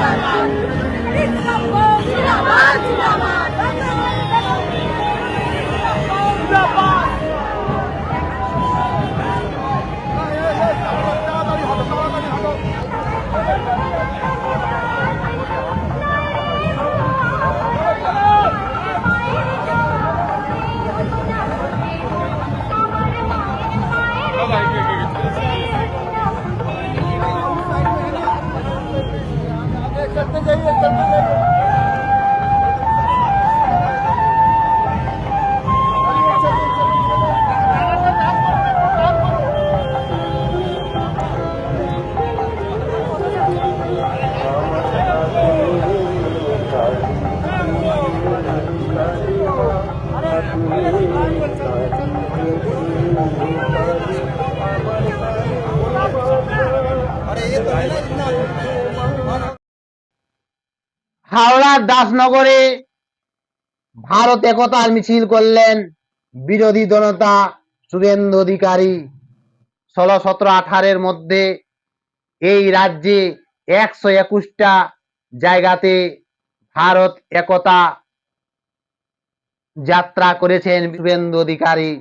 Hãy subscribe দাসনগরে Bharat একতার মিছিল করলেন বিরোধী জনতা শুভেন্দু অধিকারী। ষোলো সতেরো আঠারের মধ্যে এই রাজ্যে একশো একুশটা জায়গাতে ভারত একতা যাত্রা করেছেন শুভেন্দু অধিকারী।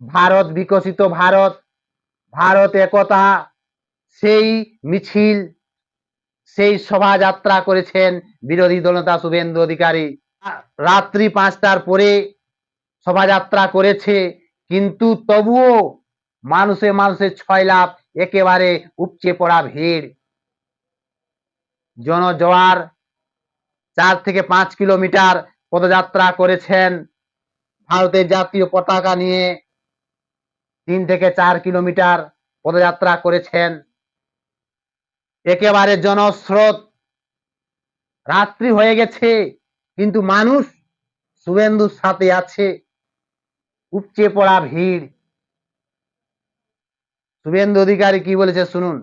ভারত, বিকশিত ভারত ভারত একতা, সেই মিছিল সেই শোভাযাত্রা করেছেন বিরোধী দলনেতা শুভেন্দু অধিকারী। রাত্রি পাঁচটার পরে শোভাযাত্রা করেছে, কিন্তু তবুও মানুষে মানুষের ছয় লাভ একেবারে উপচে পড়া ভিড়। জনজোয়ার চার থেকে পাঁচ কিলোমিটার পদযাত্রা করেছেন। ভারতের জাতীয় পতাকা নিয়ে তিন থেকে চার কিলোমিটার পদযাত্রা করেছেন। একেবারে জনস্রোত। রাত্রি হয়ে গেছে, কিন্তু মানুষ শুভেন্দুর সাথে আছে। উপচে পড়া ভিড়। শুভেন্দু অধিকারী কি বলেছে শুনুন।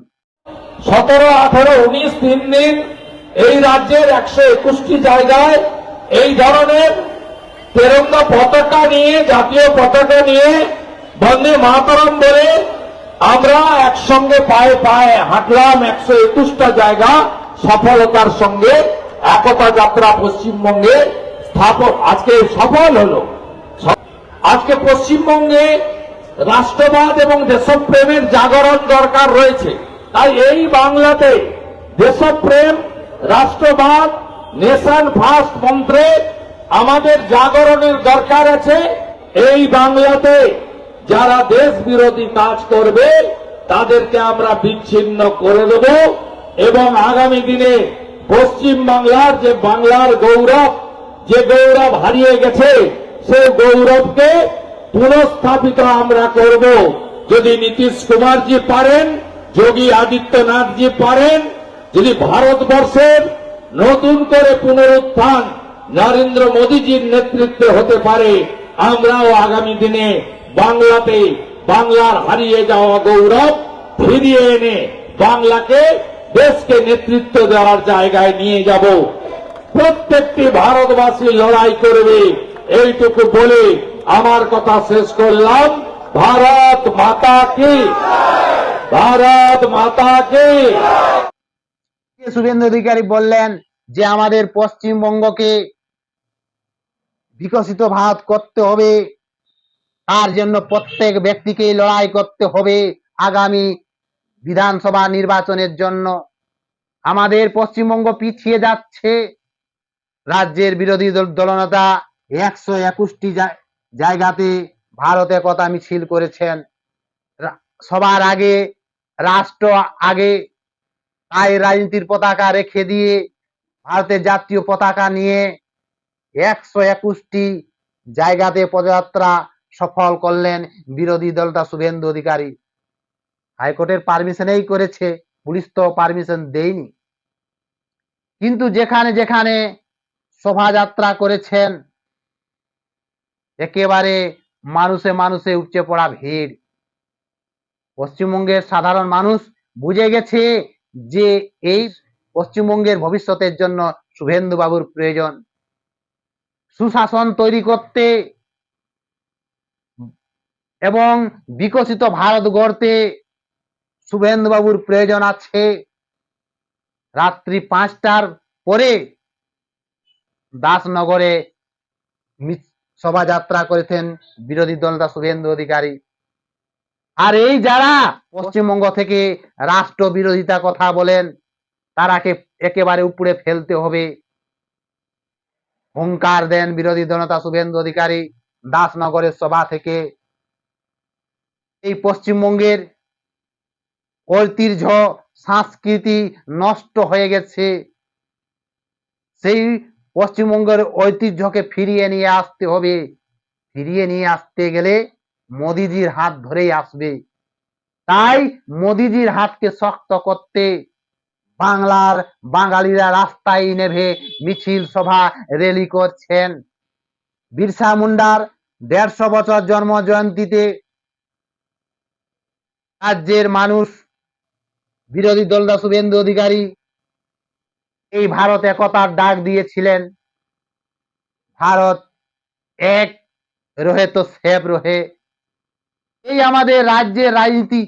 সতেরো, আঠারো, উনিশ, তিন দিন এই রাজ্যের একশো একুশটি জায়গায় এই ধরনের তেরঙ্গা পতাকা নিয়ে, জাতীয় পতাকা নিয়ে বন্দে মাতরম বলে আমরা একসঙ্গে পায়ে পায়ে হাঁটলাম একশো একুশটা জায়গা সফলতার সঙ্গে একতা যাত্রা পশ্চিমবঙ্গে স্থাপন। আজকে সফল হলো। আজকে পশ্চিমবঙ্গে রাষ্ট্রবাদ এবং দেশপ্রেমের জাগরণ দরকার রয়েছে। তাই এই বাংলাতে দেশপ্রেম, রাষ্ট্রবাদ, নেশন ফার্স্ট মন্ত্রে আমাদের জাগরণের দরকার আছে। এই বাংলাতে যারা দেশ বিরোধী কাজ করবে, তাদেরকে আমরা বিচ্ছিন্ন করে দেব এবং আগামী দিনে পশ্চিম বাংলার যে বাংলার গৌরব, যে গৌরব হারিয়ে গেছে, সেই গৌরবকে পুনঃস্থাপিত আমরা করব। যদি নীতিশ কুমারজি পারেন, যোগী আদিত্যনাথজি পারেন, যদি ভারতবর্ষের নতুন করে পুনরুত্থান নরেন্দ্র মোদীজির নেতৃত্বে হতে পারে, আমরাও আগামী দিনে বাংলাতে বাংলার হারিয়ে যাওয়া গৌরব ফিরিয়ে এনে বাংলাকে দেশকে নেতৃত্ব দেওয়ার জায়গায় নিয়ে যাব। প্রত্যেকটি ভারতবাসী লড়াই করবে, এইটুকু বলে আমার কথা শেষ করলাম। ভারত মাতা কি ভারত মাতা কি শুভেন্দু অধিকারী বললেন যে আমাদের পশ্চিমবঙ্গকে বিকশিত ভারত করতে হবে। তার জন্য প্রত্যেক ব্যক্তিকেই লড়াই করতে হবে আগামী বিধানসভা নির্বাচনের জন্য। আমাদের পশ্চিমবঙ্গ পিছিয়ে যাচ্ছে। রাজ্যের বিরোধী দল দলনেতা একশো একুশটি জায়গাতে ভারত একতা মিছিল করেছেন। সবার আগে, রাষ্ট্র আগে, তাই রাজনীতির পতাকা রেখে দিয়ে ভারতের জাতীয় পতাকা নিয়ে একশো একুশটি জায়গাতে পদযাত্রা সফল করলেন বিরোধী দলটা শুভেন্দু অধিকারী। হাইকোর্টের পারমিশনেই করেছে, পুলিশ তো পারমিশন দেয়নি। কিন্তু যেখানে যেখানে শোভাযাত্রা করেছেন, একেবারে মানুষে মানুষে উপচে পড়া ভিড়। পশ্চিমবঙ্গের সাধারণ মানুষ বুঝে গেছে যে এই পশ্চিমবঙ্গের ভবিষ্যতের জন্য শুভেন্দু বাবুর প্রয়োজন। সুশাসন তৈরি করতে এবং বিকশিত ভারত গড়তে শুভেন্দু বাবুর প্রয়োজন আছে। রাত্রি পাঁচটার পরে দাসনগরে শোভাযাত্রা করেছেন বিরোধী দলনেতা শুভেন্দু অধিকারী। আর এই যারা পশ্চিমবঙ্গ থেকে রাষ্ট্র বিরোধিতা কথা বলেন, তারাকে একেবারে উপরে ফেলতে হবে। হুঙ্কার দেন বিরোধী দলনেতা শুভেন্দু অধিকারী। দাসনগরের সভা থেকে এই পশ্চিমবঙ্গের ঐতিহ্য সংস্কৃতি নষ্ট হয়ে গেছে। সেই পশ্চিমবঙ্গের ঐতিহ্যকে ফিরিয়ে নিয়ে আসতে হবে। ফিরিয়ে নিয়ে আসতে গেলে মোদিজির হাত ধরেই আসবে। তাই মোদিজির হাতকে শক্ত করতে বাংলার বাঙালিরা রাস্তায় নেভে মিছিল সভা রেলি করছেন। বিরসা মুন্ডার দেড়শো বছর জন্ম জয়ন্তীতে রাজ্যের মানুষ, বিরোধী দলদা শুভেন্দু অধিকারী এই ভারত একতার ডাক দিয়েছিলেন। ভারত এক রহে তো সেব রহে। এই আমাদের রাজ্যের রাজনীতি।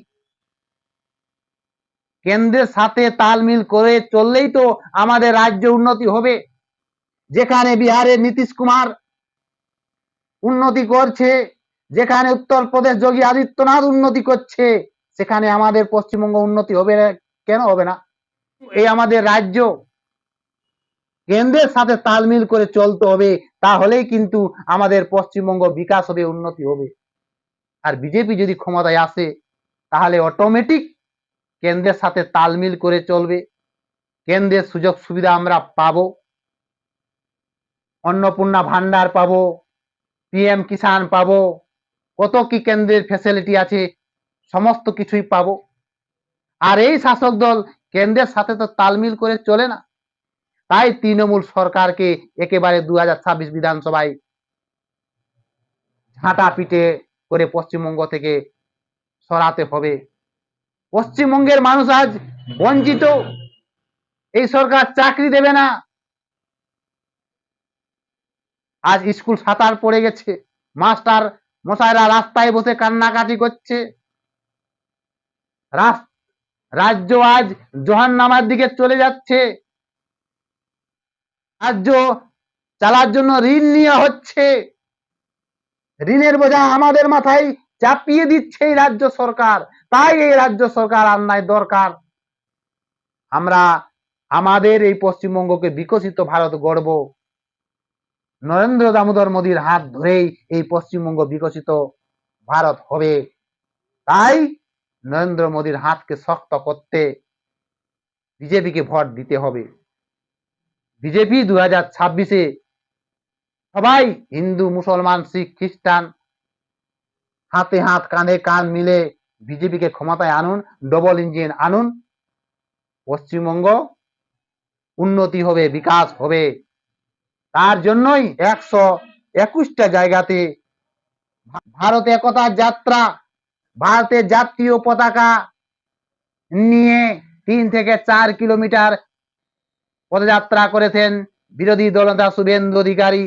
কেন্দ্রের সাথে তালমিল করে চললেই তো আমাদের রাজ্য উন্নতি হবে। যেখানে বিহারের নীতিশ কুমার উন্নতি করছে, যেখানে উত্তরপ্রদেশ যোগী আদিত্যনাথ উন্নতি করছে, সেখানে আমাদের পশ্চিমবঙ্গ উন্নতি হবে না, কেন হবে না? এই আমাদের রাজ্য কেন্দ্রের সাথে তালমিল করে চলতে হবে, তাহলেই কিন্তু আমাদের পশ্চিমবঙ্গ বিকাশ হবে, উন্নতি হবে। আর বিজেপি যদি ক্ষমতায় আসে, তাহলে অটোমেটিক কেন্দ্রের সাথে তালমিল করে চলবে। কেন্দ্রের সুযোগ সুবিধা আমরা পাবো, অন্নপূর্ণা ভান্ডার পাবো পিএম কিষাণ পাবো, কত কি কেন্দ্রের ফ্যাসিলিটি আছে, সমস্ত কিছুই পাবো। আর এই শাসক দল কেন্দ্রের সাথে তো তালমিল করে চলে না। তাই তৃণমূল সরকারকে একেবারে দু হাজার ছাব্বিশ বিধানসভায় ঝাঁটা পিটে করে পশ্চিমবঙ্গ থেকে সরাতে হবে। পশ্চিমবঙ্গের মানুষ আজ বঞ্চিত। এই সরকার চাকরি দেবে না। আজ স্কুল সাঁতার পড়ে গেছে। মাস্টার মশাইরা রাস্তায় বসে কান্নাকাটি করছে। রাজ্য আজ জহান নামার দিকে চলে যাচ্ছে। রাজ্য চালার জন্য ঋণ নেওয়া হচ্ছে। ঋণের বোঝা আমাদের মাথায় চাপিয়ে দিচ্ছে এই রাজ্য সরকার। তাই এই রাজ্য সরকার আন্নায় দরকার। আমরা আমাদের এই পশ্চিমবঙ্গকে বিকশিত ভারত গড়ব। নরেন্দ্র দামোদর মোদীর হাত ধরেই এই পশ্চিমবঙ্গ বিকশিত ভারত হবে। তাই নরেন্দ্র মোদীর হাতকে শক্ত করতে বিজেপিকে ভোট দিতে হবে। বিজেপি দু হাজার ছাব্বিশে সবাই হিন্দু, মুসলমান, শিখ, খ্রিস্টান হাতে হাত, কাঁধে কান মিলে বিজেপিকে ক্ষমতায় আনুন ডবল ইঞ্জিন আনুন। পশ্চিমবঙ্গ উন্নতি হবে, বিকাশ হবে। তার জন্যই একশো একুশটা জায়গাতে ভারত একতার যাত্রা, ভারতের জাতীয় পতাকা নিয়ে তিন থেকে চার কিলোমিটার পদযাত্রা করেছেন বিরোধী দলনেতা শুভেন্দু অধিকারী।